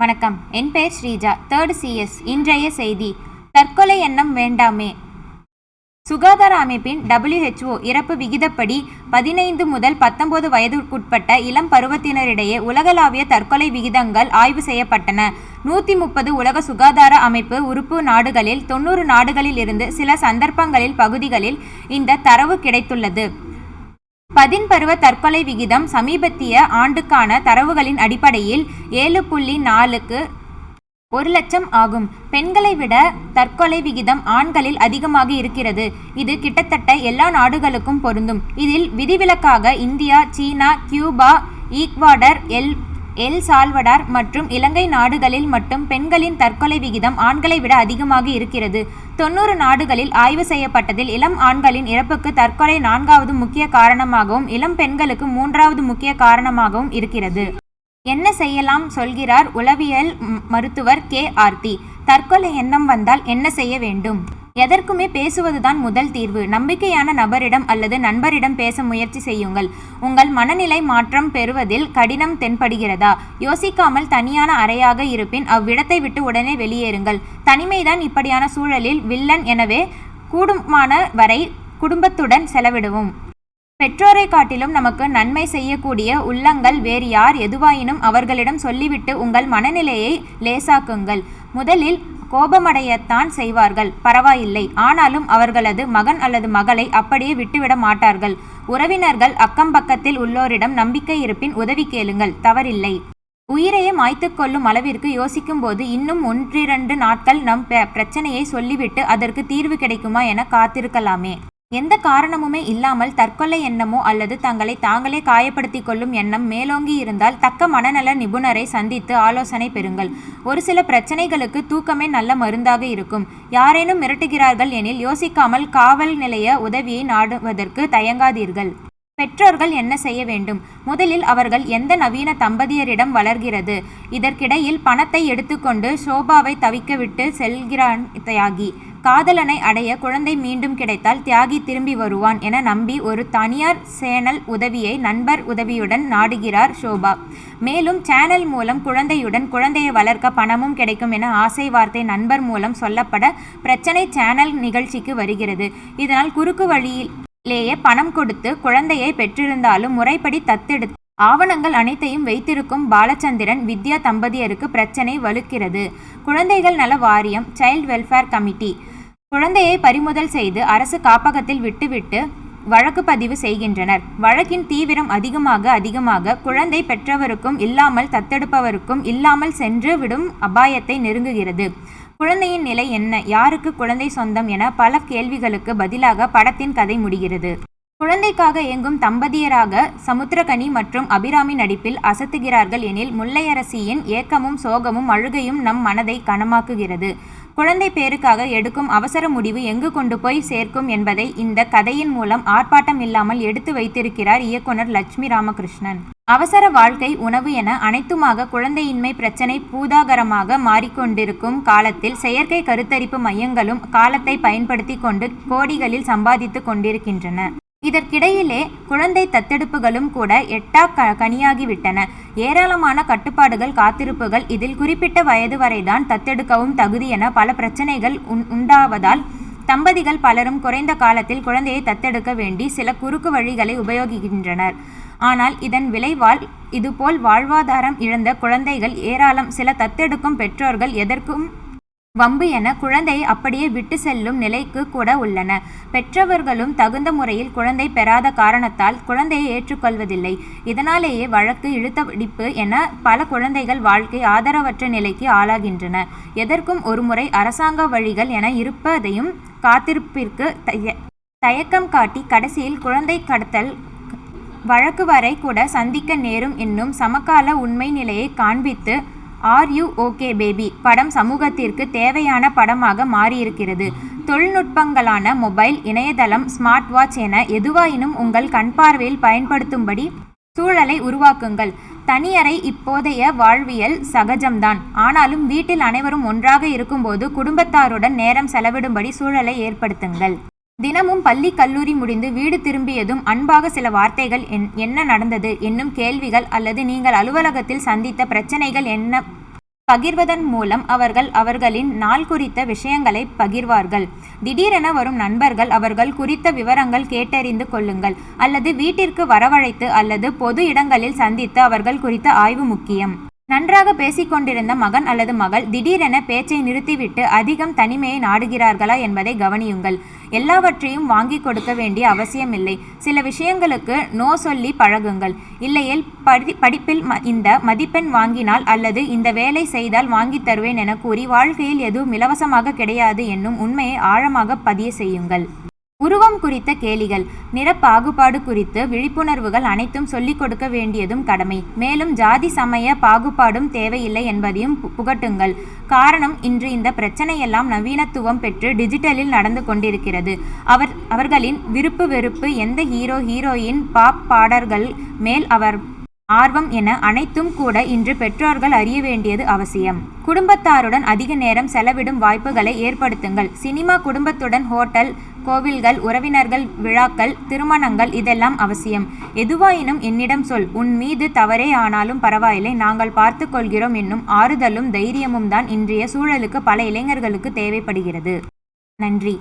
வணக்கம். என் பெயர் Sreeja. Third CS இன்றைய செய்தி. தற்கொலை எண்ணம் வேண்டாமே. சுகாதார அமைப்பின் டபிள்யூஹெச்ஓ இறப்பு விகிதப்படி பதினைந்து முதல் பத்தொன்பது வயதுக்குட்பட்ட இளம் பருவத்தினரிடையே உலகளாவிய தற்கொலை விகிதங்கள் ஆய்வு செய்யப்பட்டன. நூற்றி முப்பது உலக சுகாதார அமைப்பு உறுப்பு நாடுகளில் தொண்ணூறு நாடுகளில் இருந்து சில சந்தர்ப்பங்களில் பகுதிகளில் இந்த தரவு கிடைத்துள்ளது. பதின்பருவ தற்கொலை விகிதம் சமீபத்திய ஆண்டுக்கான தரவுகளின் அடிப்படையில் ஏழு புள்ளி நாலுக்கு ஒரு லட்சம் ஆகும். பெண்களை விட தற்கொலை விகிதம் ஆண்களில் அதிகமாக இருக்கிறது. இது கிட்டத்தட்ட எல்லா நாடுகளுக்கும் பொருந்தும். இதில் விதிவிலக்காக இந்தியா சீனா Cuba Ecuador El El Salvador மற்றும் இலங்கை நாடுகளில் மட்டும் பெண்களின் தற்கொலை விகிதம் ஆண்களை விட அதிகமாக இருக்கிறது. தொண்ணூறு நாடுகளில் ஆய்வு செய்யப்பட்டதில் இளம் ஆண்களின் இறப்புக்கு தற்கொலை நான்காவது முக்கிய காரணமாகவும் இளம் பெண்களுக்கு மூன்றாவது முக்கிய காரணமாகவும் இருக்கிறது. என்ன செய்யலாம் சொல்கிறார் உளவியல் மருத்துவர் கே. ஆர்த்தி தற்கொலை எண்ணம் வந்தால் என்ன செய்ய வேண்டும்? எதற்குமே பேசுவதுதான் முதல் தீர்வு. நம்பிக்கையான நபரிடம் அல்லது நண்பரிடம் பேச முயற்சி செய்யுங்கள். உங்கள் மனநிலை மாற்றம் பெறுவதில் கடினம் தென்படுகிறதா? யோசிக்காமல் தனியான அறையாக இருப்பின் அவ்விடத்தை விட்டு உடனே வெளியேறுங்கள். தனிமைதான் இப்படியான சூழலில் வில்லன் எனவே கூடுமான வரை குடும்பத்துடன் செலவிடுவோம். பெற்றோரை காட்டிலும் நமக்கு நன்மை செய்யக்கூடிய உள்ளங்கள் வேறு யார் எதுவாயினும் அவர்களிடம் சொல்லிவிட்டு உங்கள் மனநிலையை லேசாக்குங்கள். முதலில் கோபமடையத்தான் செய்வார்கள். பரவாயில்லை. ஆனாலும் அவர்களது மகன் அல்லது மகளை அப்படியே விட்டுவிட மாட்டார்கள். உறவினர்கள் அக்கம் பக்கத்தில் உள்ளோரிடம் நம்பிக்கை இருப்பின் உதவி கேளுங்கள். தவறில்லை. உயிரையே மாய்த்துக்கொள்ளும் அளவிற்கு யோசிக்கும்போது இன்னும் ஒன்றிரண்டு நாட்கள் நம் பிரச்சனையை சொல்லிவிட்டு அதற்கு தீர்வு கிடைக்குமா என காத்திருக்கலாமே. எந்த காரணமுமே இல்லாமல் தற்கொலை எண்ணமோ அல்லது தங்களை தாங்களே காயப்படுத்திக் கொள்ளும் எண்ணம் மேலோங்கி இருந்தால் தக்க மனநல நிபுணரை சந்தித்து ஆலோசனை பெறுங்கள். ஒரு சில பிரச்சனைகளுக்கு தூக்கமே நல்ல மருந்தாக இருக்கும். யாரேனும் மிரட்டுகிறார்கள் எனில் யோசிக்காமல் காவல் நிலைய உதவியை நாடுவதற்கு தயங்காதீர்கள். பெற்றோர்கள் என்ன செய்ய வேண்டும்? முதலில் அவர்கள் எந்த நவீன தம்பதியரிடம் வளர்கிறது? இதற்கிடையில் பணத்தை எடுத்துக்கொண்டு ஷோபாவை தவிக்கவிட்டு செல்கிறான் தியாகி. காதலனை அடைய குழந்தை மீண்டும் கிடைத்தால் தியாகி திரும்பி வருவான் என நம்பி ஒரு தனியார் சேனல் உதவியை நண்பர் உதவியுடன் நாடுகிறார் ஷோபா. மேலும் சேனல் மூலம் குழந்தையுடன் குழந்தையை வளர்க்க பணமும் கிடைக்கும் என ஆசை வார்த்தை நண்பர் மூலம் சொல்லப்பட பிரச்சனை சேனல் நிகழ்ச்சிக்கு வருகிறது. இதனால் குறுக்கு வழியில் லேயே பணம் கொடுத்து குழந்தையை பெற்றிருந்தாலும் முறைப்படி தத்தெடுத்து ஆவணங்கள் அனைத்தையும் வைத்திருக்கும் பாலச்சந்திரன் வித்யா தம்பதியருக்கு பிரச்சனை வலுக்கிறது. குழந்தைகள் நல வாரியம் சைல்ட் வெல்ஃபேர் கமிட்டி குழந்தையை பறிமுதல் செய்து அரசு காப்பகத்தில் விட்டுவிட்டு வழக்கு பதிவு செய்கின்றனர். வழக்கின் தீவிரம் அதிகமாக அதிகமாக குழந்தை பெற்றவருக்கும் இல்லாமல் தத்தெடுப்பவருக்கும் இல்லாமல் சென்று விடும் அபாயத்தை நெருங்குகிறது. குழந்தையின் நிலை என்ன? யாருக்கு குழந்தை சொந்தம் என பல கேள்விகளுக்கு பதிலாக படத்தின் கதை முடிகிறது. குழந்தைக்காக ஏங்கும் தம்பதியராக சமுத்திரகனி மற்றும் அபிராமி நடிப்பில் அசத்துகிறார்கள் எனில் முல்லையரசியின் ஏக்கமும் சோகமும் அழுகையும் நம் மனதை கனமாக்குகிறது. குழந்தை பேருக்காக எடுக்கும் அவசர முடிவு எங்கு கொண்டு போய் சேர்க்கும் என்பதை இந்த கதையின் மூலம் ஆர்ப்பாட்டம் இல்லாமல் எடுத்து வைத்திருக்கிறார் இயக்குனர் லட்சுமி ராமகிருஷ்ணன். அவசர வாழ்க்கை உணவு என அனைத்துமாக குழந்தையின்மை பிரச்சனை பூதாகரமாக மாறிக்கொண்டிருக்கும் காலத்தில் செயற்கை கருத்தரிப்பு மையங்களும் காலத்தை பயன்படுத்தி கொண்டு கோடிகளில் சம்பாதித்து கொண்டிருக்கின்றன. இதற்கிடையிலே குழந்தை தத்தெடுப்புகளும் கூட எட்டா க கனியாகிவிட்டன. ஏராளமான கட்டுப்பாடுகள் காத்திருப்புகள் இதில் குறிப்பிட்ட வயது வரைதான் தத்தெடுக்கவும் தகுதி என பல பிரச்சனைகள் உண் உண்டாவதால் தம்பதிகள் பலரும் குறைந்த காலத்தில் குழந்தையை தத்தெடுக்க வேண்டி சில குறுக்கு வழிகளை உபயோகிக்கின்றனர். ஆனால் இதன் விளைவால் இதுபோல் வாழ்வாதாரம் இழந்த குழந்தைகள் ஏராளம். சில தத்தெடுக்கும் பெற்றோர்கள் எதற்கும் வம்பு என குழந்தையை அப்படியே விட்டு செல்லும் நிலைக்கு கூட உள்ளன. பெற்றவர்களும் தகுந்த முறையில் குழந்தை பெறாத காரணத்தால் குழந்தையை ஏற்றுக்கொள்வதில்லை. இதனாலேயே வழக்கு இழுத்தடிப்பு என பல குழந்தைகள் வாழ்க்கை ஆதரவற்ற நிலைக்கு ஆளாகின்றன. எதற்கும் ஒருமுறை அரசாங்க வழிகள் என இருப்பதையும் காத்திருப்பிற்கு தய- தயக்கம் காட்டி கடைசியில் குழந்தை கடத்தல் வழக்கு வரை கூட சந்திக்க நேரும் என்னும் சமகால உண்மை நிலையை காண்பித்து ஆர் யூ ஓகே பேபி படம் சமூகத்திற்கு தேவையான படமாக மாறியிருக்கிறது. தொழில்நுட்பங்களான மொபைல் இணையதளம் ஸ்மார்ட் வாட்ச் என எதுவாயினும் உங்கள் கண் பார்வையில் பயன்படுத்தும்படி சூழலை உருவாக்குங்கள். தனியறை இப்போதைய வாழ்வியல் சகஜம்தான். ஆனாலும் வீட்டில் அனைவரும் ஒன்றாக இருக்கும்போது குடும்பத்தாருடன் நேரம் செலவிடும்படி சூழலை ஏற்படுத்துங்கள். தினமும் பள்ளி கல்லூரி முடிந்து வீடு திரும்பியதும் அன்பாக சில வார்த்தைகள் என்- என்ன நடந்தது என்னும் கேள்விகள் அல்லது நீங்கள் அலுவலகத்தில் சந்தித்த பிரச்சனைகள் என்ன? பகிர்வதன் மூலம் அவர்கள் அவர்களின் நாள் குறித்த விஷயங்களை பகிர்வார்கள். திடீரென வரும் நண்பர்கள் அவர்கள் குறித்த விவரங்கள் கேட்டறிந்து கொள்ளுங்கள். அல்லது வீட்டிற்கு வரவழைத்து அல்லது பொது இடங்களில் சந்தித்து அவர்கள் குறித்த ஆய்வு முக்கியம். நன்றாக பேசிக்கொண்டிருந்த மகன் அல்லது மகள் திடீரென பேச்சை நிறுத்திவிட்டு அதிகம் தனிமையை நாடுகிறார்களா என்பதை கவனியுங்கள். எல்லாவற்றையும் வாங்கி கொடுக்க வேண்டிய அவசியமில்லை. சில விஷயங்களுக்கு நோ சொல்லி பழகுங்கள். இல்லையேல் படி படிப்பில் ம- இந்த மதிப்பெண் வாங்கினால் அல்லது இந்த வேலை செய்தால் வாங்கித் தருவேன் என கூறி வாழ்க்கையில் எதுவும் இலவசமாக கிடையாது என்னும் உண்மையை ஆழமாக பதிய செய்யுங்கள். உருவம் குறித்த கேலிகள் நிற பாகுபாடு குறித்து விழிப்புணர்வுகள் அனைத்தும் சொல்லிக் கொடுக்க வேண்டியதும் கடமை. மேலும் ஜாதி சமய பாகுபாடும் தேவையில்லை என்பதையும் புகட்டுங்கள். காரணம் இன்று இந்த பிரச்சனையெல்லாம் நவீனத்துவம் பெற்று டிஜிட்டலில் நடந்து கொண்டிருக்கிறது. அவர் அவர்களின் விருப்பு வெறுப்பு எந்த ஹீரோ ஹீரோயின் பாப் பாடல்கள் மேல் அவர் ஆர்வம் என அனைத்தும் கூட இன்று பெற்றோர்கள் அறிய வேண்டியது அவசியம். குடும்பத்தாருடன் அதிக நேரம் செலவிடும் வாய்ப்புகளை ஏற்படுத்துங்கள். சினிமா குடும்பத்துடன் ஹோட்டல் கோவில்கள் உறவினர்கள் விழாக்கள் திருமணங்கள் இதெல்லாம் அவசியம். எதுவாயினும் என்னிடம் சொல். உன் மீது தவறே ஆனாலும் பரவாயில்லை. நாங்கள் பார்த்து கொள்கிறோம் என்னும் ஆறுதலும் தைரியமும் தான் இன்றைய சூழலுக்கு பல இளைஞர்களுக்கு தேவைப்படுகிறது. நன்றி.